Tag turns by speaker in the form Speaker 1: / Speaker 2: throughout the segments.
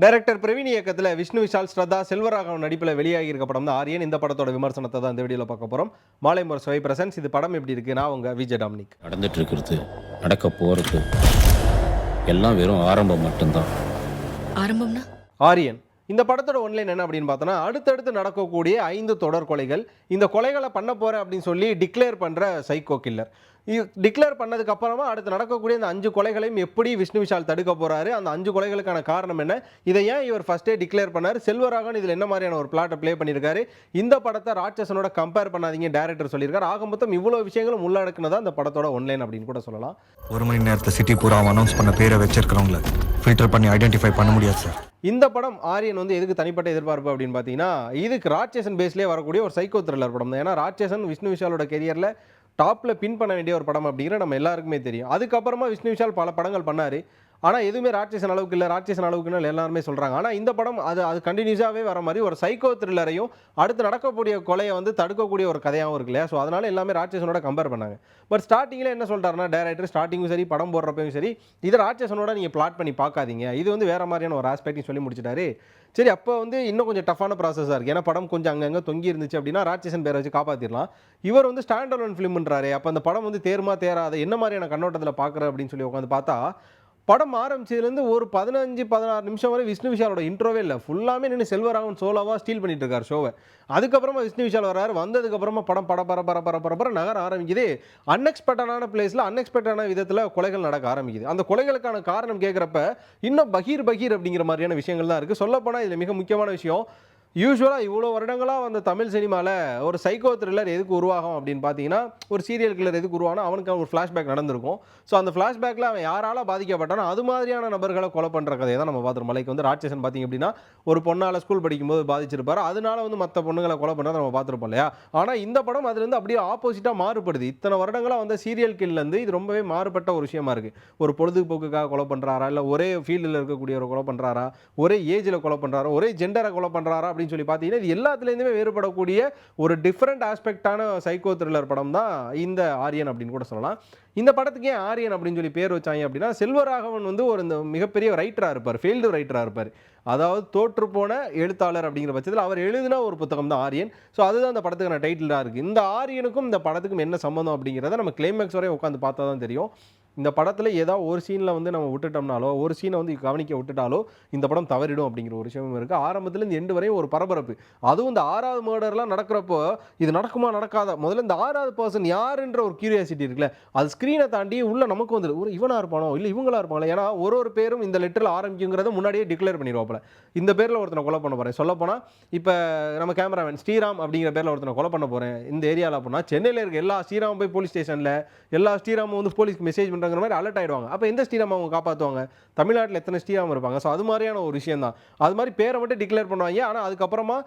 Speaker 1: Director Praveen இயக்கத்தில் விஷ்ணு விஷால் ஸ்ரத்தா செல்வராகவன் நடிப்பில் வெளியாகி இருக்க படம் தான் ஆரியன். இந்த படத்தோட விமர்சனத்தை தான் இந்த வீடியோவில் பார்க்க போகிறோம் மாலை முறை சுவை பிரசன்ஸ். இது படம் எப்படி இருக்கு? நான் உங்க விஜய் டாமினிக்.
Speaker 2: நடந்துட்டு இருக்கிறது நடக்க போறது எல்லாம் வெறும் ஆரம்பம் மட்டும்தான்.
Speaker 3: ஆரம்பம்னா?
Speaker 1: ஆரியன். இந்த படத்தோட ஒன்லைன் என்ன அப்படின்னு பார்த்தோன்னா அடுத்தடுத்து நடக்கக்கூடிய ஐந்து தொடர் கொலைகள் இந்த கொலைகளை பண்ண போறேன் அப்படின்னு சொல்லி டிக்ளேர் பண்ற சைக்கோ கில்லர் டிக்ளேர் பண்ணதுக்கு அப்புறமா அடுத்து நடக்கக்கூடிய இந்த அஞ்சு கொலைகளையும் எப்படி விஷ்ணு விஷால் தடுக்க போறாரு? அந்த அஞ்சு கொலைகளுக்கான காரணம் என்ன? இதை ஏன் இவர் ஃபர்ஸ்டே டிக்ளேர் பண்ணார்? செல்வராகவன் இதில் என்ன மாதிரியான ஒரு பிளாட்டை ப்ளே பண்ணியிருக்காரு? இந்த படத்தை ராட்சசனோட கம்பேர் பண்ணாதீங்க டேரக்டர் சொல்லியிருக்காரு. ஆக மொத்தம் இவ்வளோ விஷயங்களும் உள்ளடக்குனதா இந்த படத்தோட ஒன்லைன் அப்படின்னு கூட சொல்லலாம்.
Speaker 4: ஒரு மணி நேரத்தை சிட்டி பூரா அனௌன்ஸ் பண்ண பேரை வச்சிருக்கிறவங்கள ஃபில்டர் பண்ணி ஐடென்டிஃபை பண்ண முடியாது சார்.
Speaker 1: இந்த படம் ஆரியன் வந்து எதுக்கு தனிப்பட்ட எதிர்பார்ப்பு அப்படின்னு பார்த்தீங்கன்னா இதுக்கு ராட்சசன் பேஸ்லேயே வரக்கூடிய ஒரு சைக்கோ த்ரில்லர் படம் தான் ஏன்னா ராட்சசன் விஷ்ணு விஷாலோட கெரியரில் டாப்பில் பின் பண்ண வேண்டிய ஒரு படம் அப்படிங்கிற நம்ம எல்லாருக்குமே தெரியும். அதுக்கப்புறமா விஷ்ணு விஷால் பல படங்கள் பண்ணார். ஆனால் எதுவுமே ராட்சசன் அளவுக்கு இல்லை ராட்சசன் அளவுக்குன்னு எல்லாருமே சொல்கிறாங்க ஆனால் இந்த படம் அது அது கண்டினியூஸாகவே வர மாதிரி ஒரு சைக்கோ த்ரில்லரையும் அடுத்து நடக்கக்கூடிய கொலையை வந்து தடுக்கக்கூடிய ஒரு கதையாகவும் இருக்கு இல்லையா? ஸோ அதனால எல்லாமே ராட்சசனோட கம்பேர் பண்ணாங்க. பட் ஸ்டார்டிங்கில் என்ன சொல்கிறாருன்னா டேரக்டர் ஸ்டார்டிங்கும் சரி படம் போடுறப்பையும் சரி இது ராட்சசனோட நீங்கள் பிளாட் பண்ணி பார்க்காதீங்க. இது வந்து வேறு மாதிரியான ஒரு ஆஸ்பெக்ட்னு சொல்லி முடிச்சிட்டாரு. சரி அப்போ வந்து இன்னும் கொஞ்சம் டஃப்பான ப்ராசஸாக இருக்குது ஏன்னா படம் கொஞ்சம் அங்கங்கே தொங்கி இருந்துச்சு அப்படின்னா ராட்சசன் பேரை வச்சு காப்பாற்றிடலாம் இவர் வந்து ஸ்டாண்ட் அலோன் ஃபிலிம்ன்றாரு அப்போ அந்த படம் வந்து தேருமா தேராத என்ன மாதிரியான கண்ணோட்டத்தில் பார்க்குற அப்படின்னு சொல்லி உட்காந்து பார்த்தா படம் ஆரம்பிச்சதுலேருந்து ஒரு பதினஞ்சு பதினாறு நிமிஷம் வரை விஷ்ணு விஷாலோட இன்ட்ரோவே இல்லை. ஃபுல்லாமே நின்று செல்வராகவன் சோலாவாக ஸ்டீல் பண்ணிட்டு இருக்கார் ஷோவை அதுக்கப்புறமா விஷ்ணு விஷால் வராரு வந்ததுக்கப்புறமா படம் பட பர பர பர பர நகர ஆரம்பிக்குது. அன்எக்ஸ்பெக்டடான பிளேஸில் அன்எக்ஸ்பெக்டடான விதத்தில் கொலைகள் நடக்க ஆரம்பிக்குது. அந்த கொலைகளுக்கான காரணம் கேட்குறப்ப இன்னும் பகீர் பகீர் அப்படிங்கிற மாதிரியான விஷயங்கள் தான் இருக்குது சொல்லப்போனால் இதில் மிக முக்கியமான விஷயம் யூஸ்வலாக இவ்வளோ வருடங்களாக வந்த தமிழ் சினிமாவில் ஒரு சைக்கோ த்ரில்லர் எதுக்கு உருவாகும் அப்படின்னு பார்த்தீங்கன்னா ஒரு சீரியல் கில்லர் எதுக்கு உருவானா அவனுக்கு ஒரு ஃப்ளாஷ்பேக் நடந்திருக்கும். ஸோ அந்த ஃப்ளாஷ்பேக்கில் அவன் யாரால பாதிக்கப்பட்டானோ அது மாதிரியான நபர்களை கொலை பண்ணுற கதையை தான் நம்ம பார்த்துருவோம் லைக் வந்து ராட்சசன் பார்த்தீங்க அப்படின்னா ஒரு பொண்ணால் ஸ்கூல் படிக்கும்போது பாதிச்சிருப்பார். அதனால வந்து மற்ற பொண்ணுங்களை கொலை பண்ணுறதை நம்ம பார்த்துருப்போம் இல்லையா? ஆனால் இந்த படம் அதுலேருந்து அப்படியே ஆப்போசிட்டாக மாறுபடுது. இத்தனை வருடங்களாக வந்த சீரியல் கில்லேருந்து இது ரொம்பவே மாறுபட்ட ஒரு விஷயமா இருக்குது ஒரு பொழுதுபோக்குக்காக கொலை பண்ணுறாரா இல்லை ஒரே ஃபீல்டில் இருக்கக்கூடியவரை கொலை பண்ணுறாரா ஒரே ஏஜில் கொலை பண்ணுறாரா ஒரே ஜெண்டரை கொலை பண்ணுறாரா அப்படின்னு சொல்லி பார்த்தீங்கன்னா இது எல்லாத்துலேருந்துமே வேறுபடக்கூடிய ஒரு டிஃப்ரெண்ட் ஆஸ்பெக்டான சைக்கோ த்ரில்லர் படம் தான் இந்த ஆரியன் அப்படின்னு கூட சொல்லலாம். இந்த படத்துக்கு ஏன் ஆரியன் அப்படின்னு சொல்லி பேர் வச்சாங்க அப்படின்னா செல்வராகவன் வந்து ஒரு இந்த மிகப்பெரிய ரைட்டராக இருப்பார் ஃபீல்டு ரைட்டராக இருப்பார். அதாவது தோற்று போன எழுத்தாளர் அப்படிங்கிற பட்சத்தில் அவர் எழுதின ஒரு புத்தகம் தான் ஆரியன். ஸோ அதுதான் அந்த படத்துக்கான டைட்டிலாக இருக்குது இந்த ஆரியனுக்கும் இந்த படத்துக்கும் என்ன சம்மந்தம் அப்படிங்கிறத நம்ம கிளைமேக்ஸ் வரை உட்காந்து பார்த்தா தான் தெரியும். இந்த படத்தில் ஏதாவது ஒரு சீனில் வந்து நம்ம விட்டுட்டோம்னாலோ ஒரு சீனை வந்து கவனிக்க விட்டுட்டாலோ இந்த படம் தவறிடும் அப்படிங்கிற ஒரு விஷயமும் இருக்குது ஆரம்பத்துலேருந்து எண்டு வரையும் ஒரு பரபரப்பு. அதுவும் இந்த ஆறாவது மர்டர்லாம் நடக்கிறப்போ இது நடக்குமா நடக்காத? முதல்ல இந்த ஆறாவது பர்சன் யாருன்ற ஒரு கியூரியாசிட்டி இருக்குல்ல அது ஸ்க்ரீனை தாண்டி உள்ள நமக்கு வந்துடும். ஒரு இவனாக இருப்பானோ இல்லை இவங்களா இருப்பாங்களா? ஏன்னா ஒரு ஒரு பேரும் இந்த லெட்டரில் ஆரம்பிக்குங்கிறத முன்னாடியே டிக்ளேர் பண்ணிடுவாப்புல. இந்த பேரில் ஒருத்தனை கொலை பண்ண போகிறேன் சொல்ல போனால் இப்போ நம்ம கேமராமேன் ஸ்ரீராம் அப்படிங்கிற பேரில் ஒருத்தனை கொலை பண்ண போகிறேன் இந்த ஏரியாவில் அப்படின்னா சென்னையில் இருக்க எல்லா ஸ்ரீராம் போய் போலீஸ் ஸ்டேஷனில் எல்லா ஸ்ரீராமும் வந்து போலீஸ்க்கு மெசேஜ் பண்ணுறாங்கிற மாதிரி அலர்ட் ஆயிடுவாங்க. அப்போ எந்த ஸ்ரீராம் அவங்க காப்பாற்றுவாங்க தமிழ்நாட்டில் எத்தனை ஸ்ரீராம் இருப்பாங்க? ஸோ அது மாதிரியான ஒரு விஷயம் தான் அது மாதிரி பேரை மட்டும் டிக்ளேர் பண்ணுவாங்க. ஆனால் அதுக்கப்புறமா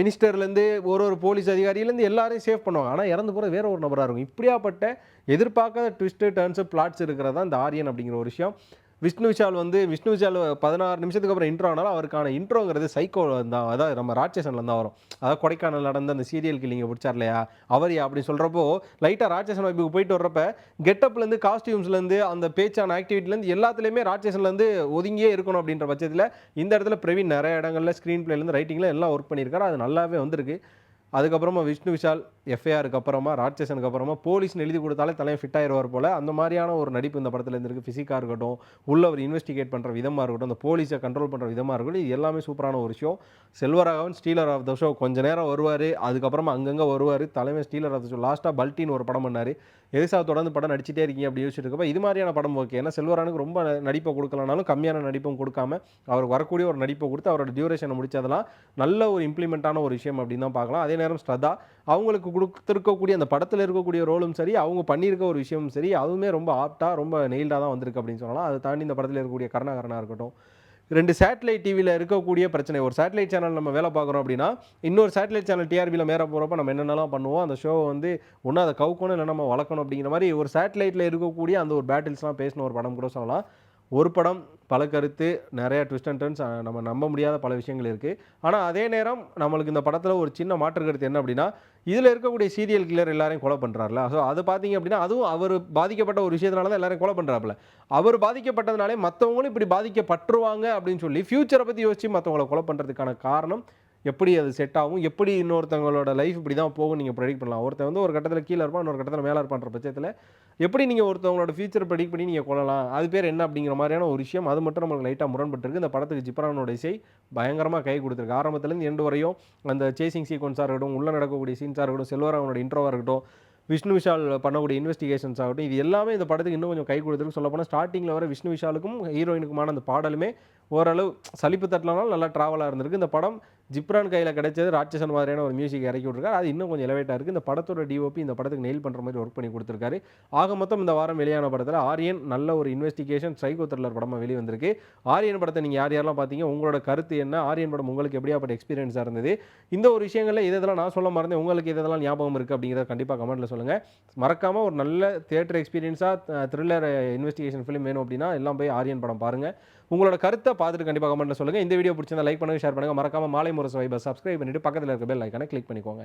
Speaker 1: மினிஸ்டர்லேருந்து ஒரு ஒரு போலீஸ் அதிகாரியிலேருந்து எல்லாரையும் சேவ் பண்ணுவாங்க. ஆனால் இறந்து போகிற வேற ஒரு நபராக இருக்கும். இப்படியாப்பட்ட எதிர்பார்க்காத ட்விஸ்ட்டு டர்ன்ஸு பிளாட்ஸ் இருக்கிறதா இந்த ஆரியன் அப்படிங்கிற ஒரு விஷயம். விஷ்ணு விஷால் வந்து விஷ்ணு விஷால் பதினாறு நிமிஷத்துக்கு அப்புறம் இன்ட்ரோ ஆனாலும் அவருக்கான இன்ட்ரோங்கிறது சைக்கோ தான். அதாவது நம்ம ராட்சசனில் தான் வரும். அதாவது கொடைக்கானல் நடந்த அந்த சீரியல் கிளிங்க பிடிச்சார் இல்லையா? அவரியா அப்படின்னு சொல்கிறப்போ லைட்டாக ராட்சசன் வைப்புக்கு போயிட்டு வர்றப்ப கெட்டப்லேருந்து காஸ்டியூம்ஸ்லேருந்து அந்த பேச்சான ஆக்டிவிட்டிலேருந்து எல்லாத்துலேயுமே ராட்சசன்லேருந்து ஒதுங்கியே இருக்கணும் அப்படின்ற பட்சத்தில் இந்த இடத்துல பிரவீன் நிறைய இடங்களில் ஸ்க்ரீன் பிளேலேருந்து ரைட்டிங்கில் எல்லாம் ஒர்க் பண்ணியிருக்காரு. அது நல்லாவே வந்திருக்கு. அதுக்கப்புறமா விஷ்ணு விஷால் எஃப்ஐஆருக்கு அப்புறமா ராட்சசனுக்கு அப்புறமா போலீஸ்னு எழுதி கொடுத்தாலே தலையை ஃபிட் ஆயிடுவார் போல். அந்த மாதிரியான ஒரு நடிப்பு இந்த படத்தில் இருந்திருக்கு ஃபிசிக்காக இருக்கட்டும் உள்ள அவர் இன்வெஸ்டிகேட் பண்ணுற விதமாக இருக்கட்டும் அந்த போலீஸை கண்ட்ரோல் பண்ணுற விதமாக இருக்கட்டும் இது எல்லாமே சூப்பரான ஒரு விஷயம் Selvaraghavan stealer of the show கொஞ்ச நேரம் வருவார் அதுக்கப்புறமா அங்கங்கே வருவார் தலைமை ஸ்டீலர் ஆஃப் த ஷோ லாஸ்ட்டாக பல்ட்டின்னு ஒரு படம் பண்ணார். எதிர்சா தொடர்ந்து படம் நடிச்சிட்டே இருக்கீங்க அப்படி யோசிச்சுட்டு இது மாதிரியான படம் ஓகே ஏன்னா செல்வரானுக்கு ரொம்ப நடிப்பை கொடுக்கலனாலும் கம்மியான நடிப்பும் கொடுக்காம அவருக்கு வரக்கூடிய ஒரு நடிப்பை கொடுத்து அவரோட டியூரேஷனை முடிச்சதெல்லாம் நல்ல ஒரு இம்ப்ளிமெண்ட்டான ஒரு விஷயம் அப்படின்னு தான் பார்க்கலாம். அதே நேரம் ஸ்ரதா அவங்களுக்கு கொடுத்துருக்கக்கூடிய அந்த படத்தில் இருக்கக்கூடிய ரோலும் சரி அவங்க பண்ணியிருக்க ஒரு விஷயமும் சரி அதுவுமே ரொம்ப ஆப்டாக ரொம்ப நெயில்டாக தான் வந்திருக்கு அப்படின்னு சொல்லலாம். அதை தாண்டி இந்த படத்தில் இருக்கக்கூடிய கருணாகரனாக இருக்கட்டும் ரெண்டு சேட்டலைட் டிவியில் இருக்கக்கூடிய பிரச்சனை. ஒரு சேட்டலைட் சேனல் நம்ம வேலை பார்க்குறோம் அப்படின்னா இன்னொரு சேட்டலைட் சேனல் டிஆர்பியில் மேலே போகிறப்ப நம்ம என்னென்னலாம் பண்ணுவோம் அந்த ஷோவை வந்து ஒன்றும் அதை கவுக்கணும் இல்லை நம்ம வளர்க்கணும் அப்படிங்கிற மாதிரி ஒரு சேட்டலைட்டில் இருக்கக்கூடிய அந்த ஒரு பேட்டில்ஸ்லாம் பேசின ஒரு படம் கூட சொல்லலாம். ஒரு படம் பல கருத்து நிறையா ட்விஸ்ட் அண்ட் டர்ன்ஸ் நம்ம நம்ப முடியாத பல விஷயங்கள் இருக்குது ஆனால் அதே நேரம் நம்மளுக்கு இந்த படத்தில் ஒரு சின்ன மாற்று கருத்து என்ன அப்படின்னா இதில் இருக்கக்கூடிய சீரியல் கில்லர் எல்லாரையும் கொலை பண்ணுறாருல ஸோ அது பார்த்தீங்க அப்படின்னா அதுவும் அவர் பாதிக்கப்பட்ட ஒரு விஷயத்தினால தான் எல்லாரையும் கொலை பண்ணுறாப்புல அவர் பாதிக்கப்பட்டதுனாலே மற்றவங்களும் இப்படி பாதிக்கப்பட்டுருவாங்க அப்படின்னு சொல்லி ஃப்யூச்சரை பற்றி யோசிச்சு மற்றவங்கள கொலை பண்ணுறதுக்கான காரணம் எப்படி அது செட் ஆகும் எப்படி இன்னொருத்தவங்களோட லைஃப் இப்படி தான் போகும் நீங்கள் ப்ரெடிக்ட் பண்ணலாம். ஒருத்தன் வந்து ஒரு கட்டத்தில் கீழே இருப்பான் இன்னொரு கட்டத்தில் மேலே இருப்பான்ற பட்சத்தில் எப்படி நீங்கள் ஒருத்தவங்களோட ஃபியூச்சர் ப்ரெடிக்ட் பண்ணி நீங்கள் கொள்ளலாம்? அது பேர் என்ன அப்படிங்கிற மாதிரியான ஒரு விஷயம். அது மட்டும் நம்மளுக்கு லைட்டாக முரண்பட்டுருக்கு. இந்த படத்துக்கு ஜிப்ரானோட இசை பயங்கரமாக கை கொடுத்துருக்கு. ஆரம்பத்துலேருந்து எண்டு வரையும் அந்த சேசிங் சீக்வன்ஸாக இருக்கட்டும் உள்ளே நடக்கக்கூடிய சீன்ஸாக இருக்கட்டும் செல்வராவனோட இன்ட்ரோவாக இருக்கட்டும் விஷ்ணு விஷால் பண்ணக்கூடிய இன்வெஸ்டிகேஷன்ஸ் ஆகட்டும் இது எல்லாமே இந்த படத்துக்கு இன்னும் கொஞ்சம் கை கொடுத்துருக்கு. சொல்ல போனால் ஸ்டார்டிங்கில் வர விஷ்ணு விஷாலுக்கும் ஹீரோயினுக்குமான அந்த பாடலுமே ஓரளவு சலிப்பு தட்டலனாலும் நல்லா ட்ராவலாக இருந்திருக்கு. இந்த படம் ஜிப்ரான் கையில் கிடைச்சது ராட்சசன் மாதிரியான ஒரு மியூசிக் இறக்கி விட்ருக்காரு அது இன்னும் கொஞ்சம் எலவேட்டாக இருக்குது இந்த படத்தோட டிஓபி இந்த படத்துக்கு நெயில் பண்ணுற மாதிரி ஒர்க் பண்ணி கொடுத்துருக்காரு. ஆக மொத்தம் இந்த வாரம் வெளியான படத்தில் ஆரியன் நல்ல ஒரு இன்வெஸ்டிகேஷன் சைகோ த்ரில்லர் படமாக வெளியே வந்திருக்கு ஆரியன் படத்தை நீங்கள் யார் யாரெல்லாம் பார்த்தீங்க உங்களோட கருத்து என்ன? ஆரியன் படம் உங்களுக்கு எப்படியாப்பட்ட எக்ஸ்பீரியன்ஸாக இருந்தது? இந்த ஒரு விஷயங்களில் இதெல்லாம் நான் சொல்ல மறந்தேன். உங்களுக்கு இதெல்லாம் ஞாபகம் இருக்குது அப்படிங்கிறத கண்டிப்பாக கமெண்ட்டில் சொல்லுங்கள் மறக்காமல் ஒரு நல்ல தியேட்டர் எக்ஸ்பீரியன்ஸாக த்ரில்லர் இன்வெஸ்டிகேஷன் ஃபிலிம் வேணும் அப்படின்னா எல்லாம் போய் ஆரியன் படம் பாருங்கள் உங்களோட கருத்தை பார்த்துட்டு கண்டிப்பாக கமெண்ட்டில் சொல்லுங்கள் இந்த வீடியோ பிடிச்சிருந்தா லைக் பண்ணுங்கள் ஷேர் பண்ணுங்கள் மறக்காமல் மாலை முரசு வைபர் சப்ஸ்கிரைப் பண்ணிவிட்டு பக்கத்தில் இருக்க பெல் ஐக்கானை கிளிக் பண்ணிக்கோங்க.